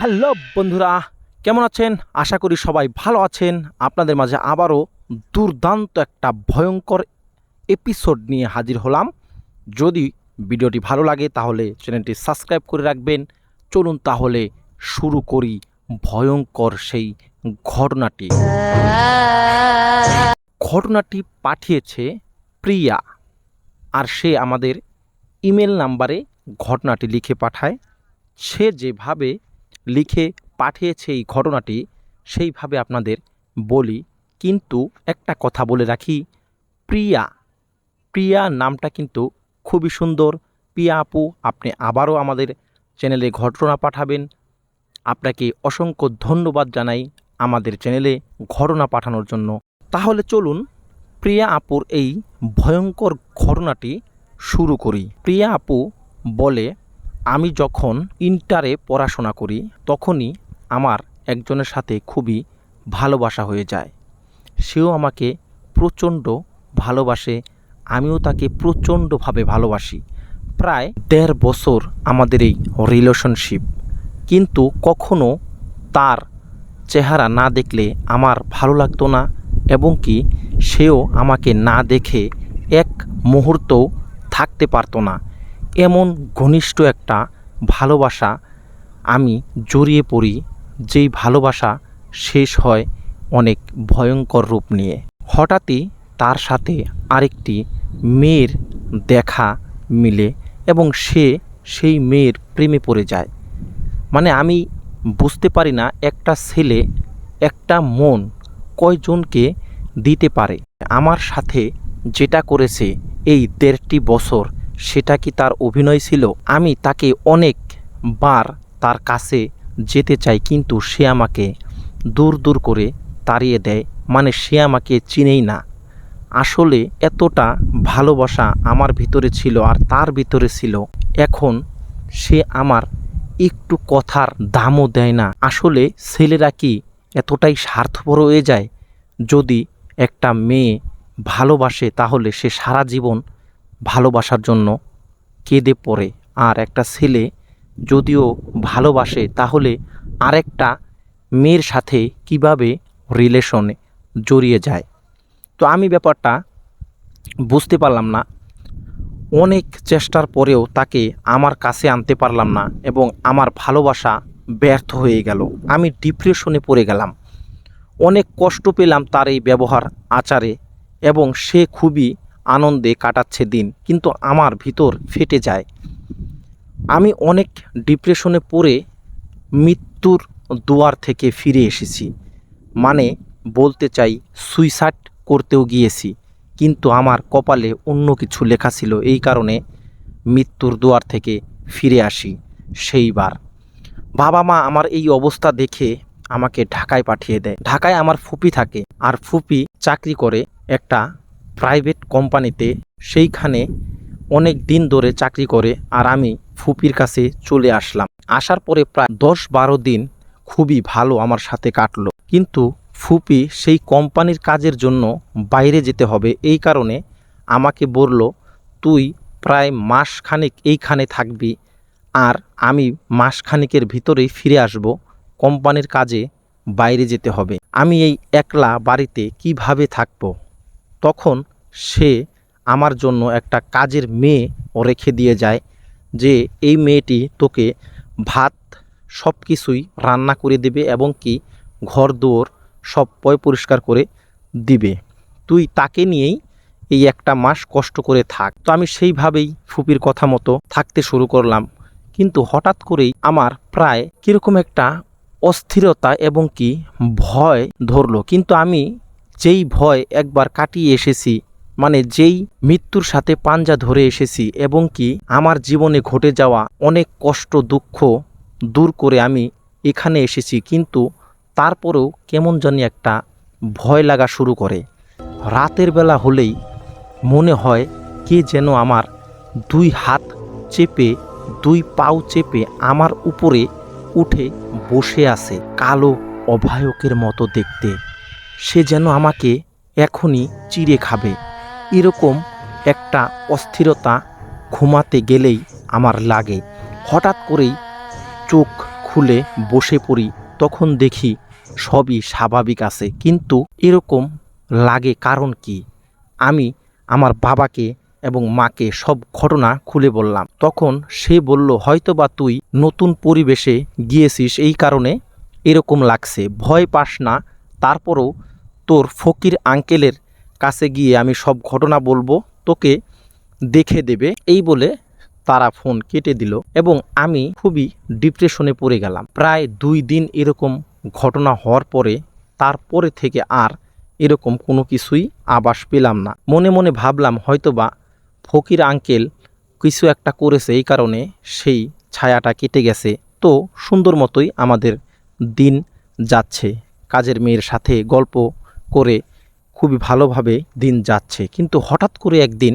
Hello বন্ধুরা, কেমন আছেন? আশা করি সবাই ভালো আছেন। আপনাদের মাঝে আবারও দুর্দান্ত একটা ভয়ঙ্কর এপিসোড নিয়ে হাজির হলাম। যদি ভিডিওটি ভালো লাগে, তাহলে চ্যানেলটি সাবস্ক্রাইব করে রাখবেন। চলুন তাহলে শুরু করি ভয়ঙ্কর সেই ঘটনাটি। ঘটনাটি পাঠিয়েছে প্রিয়া, আর সে আমাদের ইমেল নাম্বারে ঘটনাটি লিখে পাঠায়। সে যেভাবে লিখে পাঠিয়েছে এই ঘটনাটি, সেইভাবে আপনাদের বলি। কিন্তু একটা কথা বলে রাখি, প্রিয়া প্রিয়া নামটা কিন্তু খুবই সুন্দর। প্রিয়া আপু, আপনি আবারও আমাদের চ্যানেলে ঘটনা পাঠাবেন। আপনাকে অসংখ্য ধন্যবাদ জানাই আমাদের চ্যানেলে ঘটনা পাঠানোর জন্য। তাহলে চলুন প্রিয়া আপুর এই ভয়ঙ্কর ঘটনাটি শুরু করি। প্রিয়া আপু বলে আমি যখন ইন্টারে পড়াশোনা করি, তখনই আমার একজনের সাথে খুবই ভালোবাসা হয়ে যায়। সেও আমাকে প্রচণ্ড ভালোবাসে, আমিও তাকে প্রচণ্ডভাবে ভালোবাসি। প্রায় দেড় বছর আমাদের এই রিলেশনশিপ কিন্তু কখনো তার চেহারা না দেখলে আমার ভালো লাগতো না এবং কি সেও আমাকে না দেখে এক মুহূর্তও থাকতে পারতো না। এমন ঘনিষ্ঠ একটা ভালোবাসা আমি জড়িয়ে পড়ি, যেই ভালোবাসা শেষ হয় অনেক ভয়ঙ্কর রূপ নিয়ে। হঠাৎই তার সাথে আরেকটি মেয়ের দেখা মিলে এবং সে সেই মেয়ের প্রেমে পড়ে যায়। মানে আমি বুঝতে পারি না একটা ছেলে, একটা মন কয়জনকে দিতে পারে। আমার সাথে যেটা করেছে এই দেড়টি বছর সেটা কি তার অভিনয় ছিল? আমি তাকে অনেকবার তার কাছে যেতে চাই, কিন্তু সে আমাকে দূর দূর করে তাড়িয়ে দেয়। মানে সে আমাকে চিনেই না। আসলে এতটা ভালোবাসা আমার ভিতরে ছিল আর তার ভিতরে ছিল। এখন সে আমার একটু কথার দামও দেয় না। আসলে ছেলেরা কি এতটাই স্বার্থপর হয়ে যায়? যদি একটা মেয়ে ভালোবাসে, তাহলে সে সারা জীবন ভালোবাসার জন্য কেঁদে পড়ে। আর একটা ছেলে যদিও ভালোবাসে, তাহলে আরেকটা মেয়ের সাথে কীভাবে রিলেশনে জড়িয়ে যায়? তো আমি ব্যাপারটা বুঝতে পারলাম না। অনেক চেষ্টার পরেও তাকে আমার কাছে আনতে পারলাম না এবং আমার ভালোবাসা ব্যর্থ হয়ে গেল। আমি ডিপ্রেশনে পড়ে গেলাম। অনেক কষ্ট পেলাম তার এই ব্যবহার, আচারে এবং সে খুবই আনন্দে কাটাচ্ছে দিন, কিন্তু আমার ভিতর ফেটে যায়। আমি অনেক ডিপ্রেশনে পড়ে মৃত্যুর দুয়ার থেকে ফিরে এসেছি। মানে বলতে চাই, সুইসাইড করতেও গিয়েছি, কিন্তু আমার কপালে অন্য কিছু লেখা ছিল। এই কারণে মৃত্যুর দুয়ার থেকে ফিরে আসি সেইবার। বাবা মা আমার এই অবস্থা দেখে আমাকে ঢাকায় পাঠিয়ে দেয়। ঢাকায় আমার ফুপি থাকে, আর ফুপি চাকরি করে একটা প্রাইভেট কোম্পানিতে সেইখানে অনেক দিন ধরে চাকরি করে আর আমি ফুপির কাছে চলে আসলাম। আসার পরে প্রায় দশ বারো দিন খুবই ভালো আমার সাথে কাটলো। কিন্তু ফুপি সেই কোম্পানির কাজের জন্য বাইরে যেতে হবে। এই কারণে আমাকে বলল, তুই প্রায় মাসখানেক এইখানে থাকবি আর আমি মাসখানেকের ভিতরেই ফিরে আসব। কোম্পানির কাজে বাইরে যেতে হবে। আমি এই একলা বাড়িতে কীভাবে থাকব? তখন সে আমার জন্য একটা কাজের মেয়ে ও রেখে দিয়ে যায়, যে এই মেয়েটি তোকে ভাত সব কিছুই রান্না করে দেবে এবং কি ঘর দুয়ার সব পয় পরিষ্কার করে দিবে। তুই তাকে নিয়েই এই একটা মাস কষ্ট করে থাক। তো আমি সেইভাবেই ফুপির কথা মতো থাকতে শুরু করলাম। কিন্তু হঠাৎ করেই আমার প্রায় কীরকম একটা অস্থিরতা এবং কি ভয় ধরলো। কিন্তু আমি যেই ভয় একবার কাটিয়ে এসেছি মানে যেই মৃত্যুর সাথে পাঞ্জা ধরে এসেছি এবং কি আমার জীবনে ঘটে যাওয়া অনেক কষ্ট, দুঃখ দূর করে আমি এখানে এসেছি, কিন্তু তারপরেও কেমন জানি একটা ভয় লাগা শুরু করে। রাতের বেলা হলেই মনে হয় কে যেন আমার দুই হাত চেপে, দুই পাও চেপে আমার উপরে উঠে বসে আছে কালো অভায়কের মতো দেখতে। সে যেন আমাকে এখনই চিড়ে খাবে। এরকম একটা অস্থিরতা ঘুমাতে গেলেই আমার লাগে। হঠাৎ করেই চোখ খুলে বসে পড়ি, তখন দেখি সবই স্বাভাবিক আছে। কিন্তু এরকম লাগে কারণ কি? আমি আমার বাবাকে এবং মাকে সব ঘটনা খুলে বললাম। তখন সে বলল হয়তো বা তুই নতুন পরিবেশে গিয়েছিস এই কারণে এরকম লাগছে। ভয় পাস না, তারপরও তোর ফকির আঙ্কেলের কাছে গিয়ে আমি সব ঘটনা বলব, তোকে দেখে দেবে। এই বলে তারা ফোন কেটে দিল এবং আমি খুবই ডিপ্রেশনে পড়ে গেলাম। প্রায় দুই দিন এরকম ঘটনা হওয়ার পরে তারপরে থেকে আর এরকম কোনো কিছুই আবাস পেলাম না। মনে মনে ভাবলাম হয়তোবা ফকির আঙ্কেল কিছু একটা করেছে, এই কারণে সেই ছায়াটা কেটে গেছে। তো সুন্দর মতোই আমাদের দিন যাচ্ছে। কাজের মেয়ের সাথে গল্প করে খুবই ভালোভাবে দিন যাচ্ছে। কিন্তু হঠাৎ করে একদিন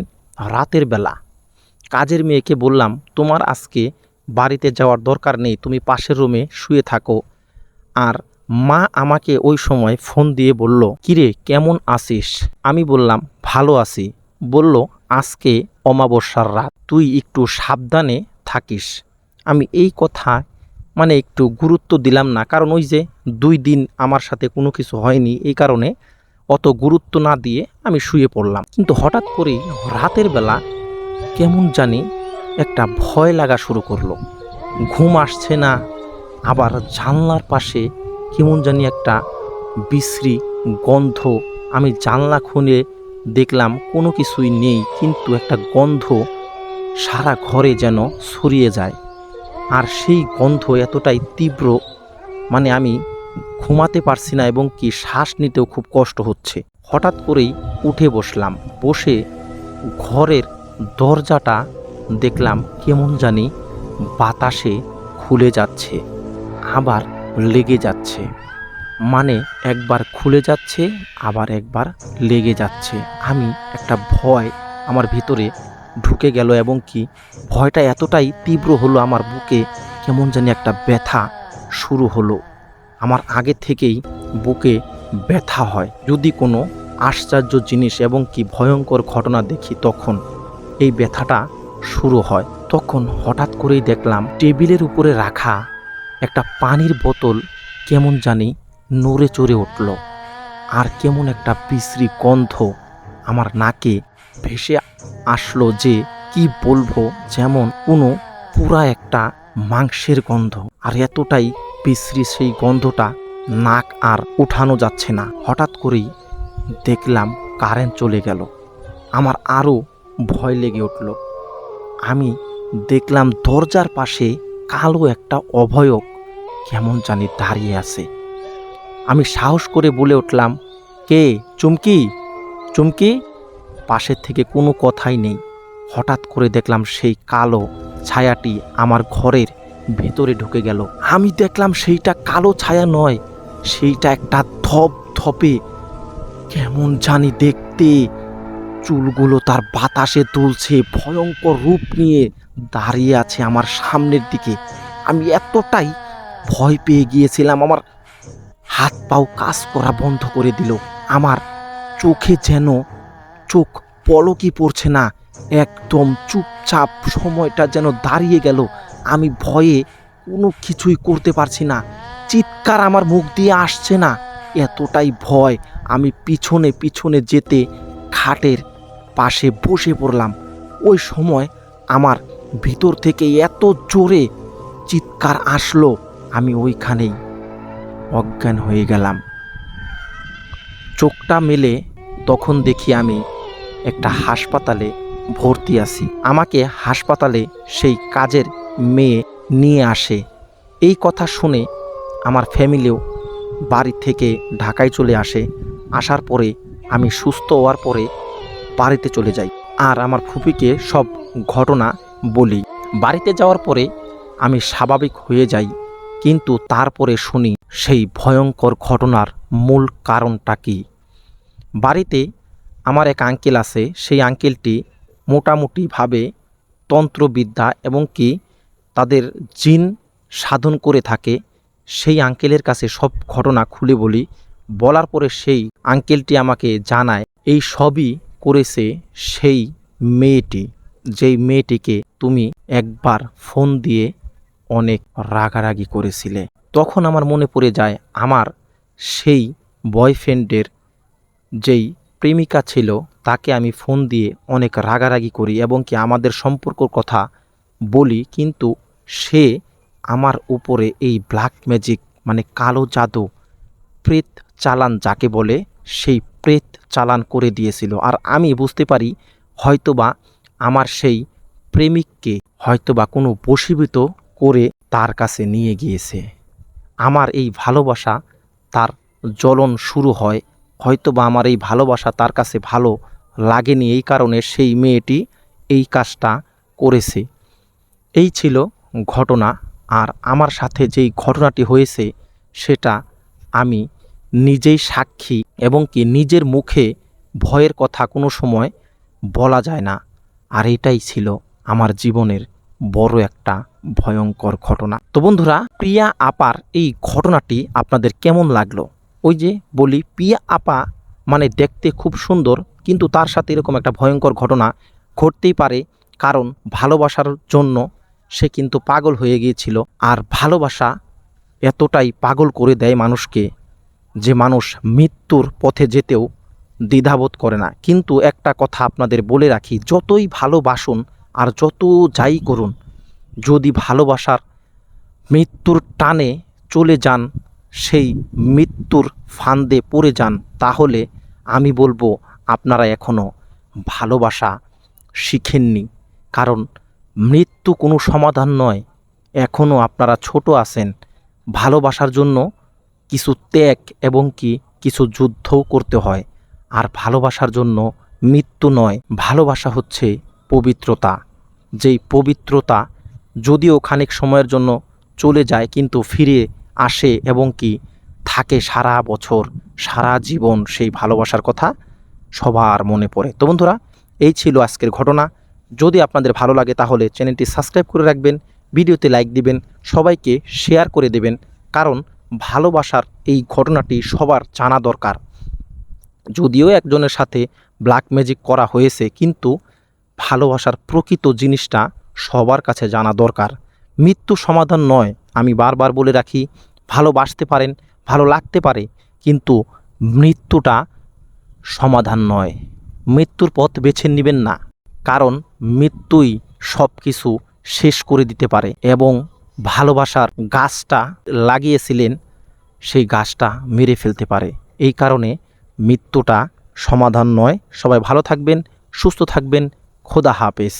রাতের বেলা কাজের মেয়েকে বললাম, তোমার আজকে বাড়িতে যাওয়ার দরকার নেই, তুমি পাশের রুমে শুয়ে থাকো। আর মা আমাকে ওই সময় ফোন দিয়ে বলল, কিরে, কেমন আছিস? আমি বললাম, ভালো আছি। বলল, আজকে অমাবস্যার রাত, তুই একটু সাবধানে থাকিস। আমি এই কথা মানে একটু গুরুত্ব দিলাম না। কারণ ওই যে দুই দিন আমার সাথে কোনো কিছু হয়নি, এই কারণে অত গুরুত্ব না দিয়ে আমি শুয়ে পড়লাম। কিন্তু হঠাৎ করেই রাতের বেলা কেমন জানি একটা ভয় লাগা শুরু করল। ঘুম আসছে না, আবার জানলার পাশে কেমন জানি একটা বিশ্রী গন্ধ আমি জানলা খুলে দেখলাম কোনো কিছুই নেই, কিন্তু একটা গন্ধ সারা ঘরে যেন ছড়িয়ে যায়। আর সেই গন্ধ এতটাই তীব্র মানে আমি ঘুমাতে পারছি না এবং কি শ্বাস নিতেও খুব কষ্ট হচ্ছে। হঠাৎ করেই উঠে বসলাম, বসে ঘরের দরজাটা দেখলাম কেমন জানি বাতাসে খুলে যাচ্ছে, আবার লেগে যাচ্ছে। মানে একবার খুলে যাচ্ছে, আবার একবার লেগে যাচ্ছে। আমি একটা ভয় আমার ভিতরে ঢুকে গেল এবং কি? ভয়টা এতটাই তীব্র হলো আমার বুকে কেমন জানি একটা ব্যথা শুরু হলো। আমার আগে থেকেই বুকে ব্যথা হয়। যদি কোনো আশ্চর্য জিনিস এবং কি ভয়ঙ্কর ঘটনা দেখি, তখন এই ব্যথাটা শুরু হয়। তখন হঠাৎ করেই দেখলাম টেবিলের উপরে রাখা একটা পানির বোতল কেমন জানি নড়ে চড়ে উঠল। আর কেমন একটা বিশ্রী গন্ধ আমার নাকে ভেসে আসলো যে কি বলব যেমন কোনো পুরা একটা মাংসের গন্ধ। আর এতটাই বিশ্রী সেই গন্ধটা নাক আর উঠানো যাচ্ছে না। হঠাৎ করেই দেখলাম কারেন্ট চলে গেল। আমার আরও ভয় লেগে উঠল। আমি দেখলাম দরজার পাশে কালো একটা অভয়ক কেমন জানি দাঁড়িয়ে আছে। আমি সাহস করে বলে উঠলাম, কে? চুমকি? চুমকি? পাশের থেকে কোনো কথাই নেই। হঠাৎ করে দেখলাম সেই কালো ছায়াটি আমার ঘরের ভেতরে ঢুকে গেল। আমি দেখলাম সেইটা কালো ছায়া নয়, সেইটা একটা ধপ ধপে কেমন জানি দেখতে। চুলগুলো তার বাতাসে দুলছে, ভয়ঙ্কর রূপ নিয়ে দাঁড়িয়ে আছে আমার সামনের দিকে। আমি এতটাই ভয় পেয়ে গিয়েছিলাম, আমার হাত পাও কাজ করা বন্ধ করে দিল। আমার চোখে যেন চোখ পলকই পড়ছে না। একদম চুপচাপ সময়টা যেন দাঁড়িয়ে গেল। আমি ভয়ে কোনো কিছুই করতে পারছি না। চিৎকার আমার মুখ দিয়ে আসছে না। এতটাই ভয় আমি পিছনে পিছনে যেতে খাটের পাশে বসে পড়লাম। ওই সময় আমার ভিতর থেকে এত জোরে চিৎকার আসলো, আমি ওইখানেই অজ্ঞান হয়ে গেলাম। চোখটা মেলে তখন দেখি আমি একটা হাসপাতালে ভর্তি আছি। আমাকে হাসপাতালে সেই কাজের মেয়ে নিয়ে আসে। এই কথা শুনে আমার ফ্যামিলিও বাড়ি থেকে ঢাকায় চলে আসে। আসার পরে আমি সুস্থ হওয়ার পরে বাড়িতে চলে যাই। আর আমার ফুপিকে সব ঘটনা বলি। বাড়িতে যাওয়ার পরে আমি স্বাভাবিক হয়ে যাই, কিন্তু তারপরে শুনি সেই ভয়ঙ্কর ঘটনার মূল কারণটা কি? বাড়িতে আমার এক আঙ্কেল আছে, সেই আঙ্কেলটি মোটামুটিভাবে তন্ত্রবিদ্যা এবং কি তাদের জিন সাধন করে থাকে, সেই আঙ্কেলের কাছে সব ঘটনা খুলে বলি। বলার পরে সেই আঙ্কেলটি আমাকে জানায়, এই সবই করেছে সেই মেয়েটি, যেই মেয়েটিকে তুমি একবার ফোন দিয়ে অনেক রাগারাগি করেছিলে। তখন আমার মনে পড়ে যায়, আমার সেই বয়ফ্রেন্ডের যেই প্রেমিকা ছিল, তাকে আমি ফোন দিয়ে অনেক রাগারাগি করি এবং কি আমাদের সম্পর্কর কথা বলি, কিন্তু সে আমার উপরে এই ব্ল্যাক ম্যাজিক মানে কালো জাদু, প্রেত চালান যাকে বলে, সেই প্রেত চালান করে দিয়েছিল। আর আমি বুঝতে পারি, হয়তোবা আমার সেই প্রেমিককে হয়তোবা কোনো বশীভূত করে তার কাছে নিয়ে গিয়েছে। আমার এই ভালোবাসা তার জ্বলন শুরু হয় হয়তোবা আমার এই ভালোবাসা তার কাছে ভালো লাগেনি এই কারণে সেই মেয়েটি এই কাজটা করেছে। এই ছিল ঘটনা আর আমার সাথে যেই ঘটনাটি হয়েছে সেটা আমি নিজেই সাক্ষী এবং কি নিজের মুখে ভয়ের কথা কোনো সময় বলা যায় না। আর এটাই ছিল আমার জীবনের বড় একটা ভয়ঙ্কর ঘটনা। তো বন্ধুরা, প্রিয়া আপার এই ঘটনাটি আপনাদের কেমন লাগল? ওই যে বলি, পিয়া আপা মানে দেখতে খুব সুন্দর, কিন্তু তার সাথে এরকম একটা ভয়ঙ্কর ঘটনা ঘটতেই পারে। কারণ ভালোবাসার জন্য সে কিন্তু পাগল হয়ে গিয়েছিল। আর ভালোবাসা এতটাই পাগল করে দেয় মানুষকে যে মানুষ মৃত্যুর পথে যেতেও দ্বিধাবোধ করে না। কিন্তু একটা কথা আপনাদের বলে রাখি, যতই ভালোবাসুন আর যত যাই করুন, যদি ভালোবাসার মৃত্যুর টানে চলে যান সেই মৃত্যুর ফান্দে পড়ে যান, তাহলে আমি বলব আপনারা এখনও ভালোবাসা শিখেননি। কারণ মৃত্যু কোনো সমাধান নয় এখনও আপনারা ছোট আছেন। ভালোবাসার জন্য কিছু ত্যাগ এবং কি কিছু যুদ্ধও করতে হয়। আর ভালোবাসার জন্য মৃত্যু নয়, ভালোবাসা হচ্ছে পবিত্রতা। যেই পবিত্রতা যদিও খানিক সময়ের জন্য চলে যায়, কিন্তু ফিরে আসে এবং কি থাকে সারা বছর, সারা জীবন সেই ভালোবাসার কথা সবার মনে পড়ে। তো বন্ধুরা, এই ছিল আজকের ঘটনা। যদি আপনাদের ভালো লাগে তাহলে চ্যানেলটি সাবস্ক্রাইব করে রাখবেন, ভিডিওতে লাইক দিবেন, সবাইকে শেয়ার করে দেবেন, কারণ ভালোবাসার এই ঘটনাটি সবার জানা দরকার। যদিও একজনের সাথে ব্ল্যাক ম্যাজিক করা হয়েছে, কিন্তু ভালোবাসার প্রকৃত জিনিসটা সবার কাছে জানা দরকার। মৃত্যু সমাধান নয় আমি বারবার বলে রাখি, ভালোবাসতে পারেন, ভালো লাগতে পারে, কিন্তু মৃত্যুটা সমাধান নয়। মৃত্যুর পথ বেছে নেবেন না, কারণ মৃত্যুই সব কিছু শেষ করে দিতে পারে এবং ভালোবাসার গাছটা লাগিয়েছিলেন, সেই গাছটা মেরে ফেলতে পারে। এই কারণে মৃত্যুটা সমাধান নয়। সবাই ভালো থাকবেন, সুস্থ থাকবেন। খোদা হাফেজ।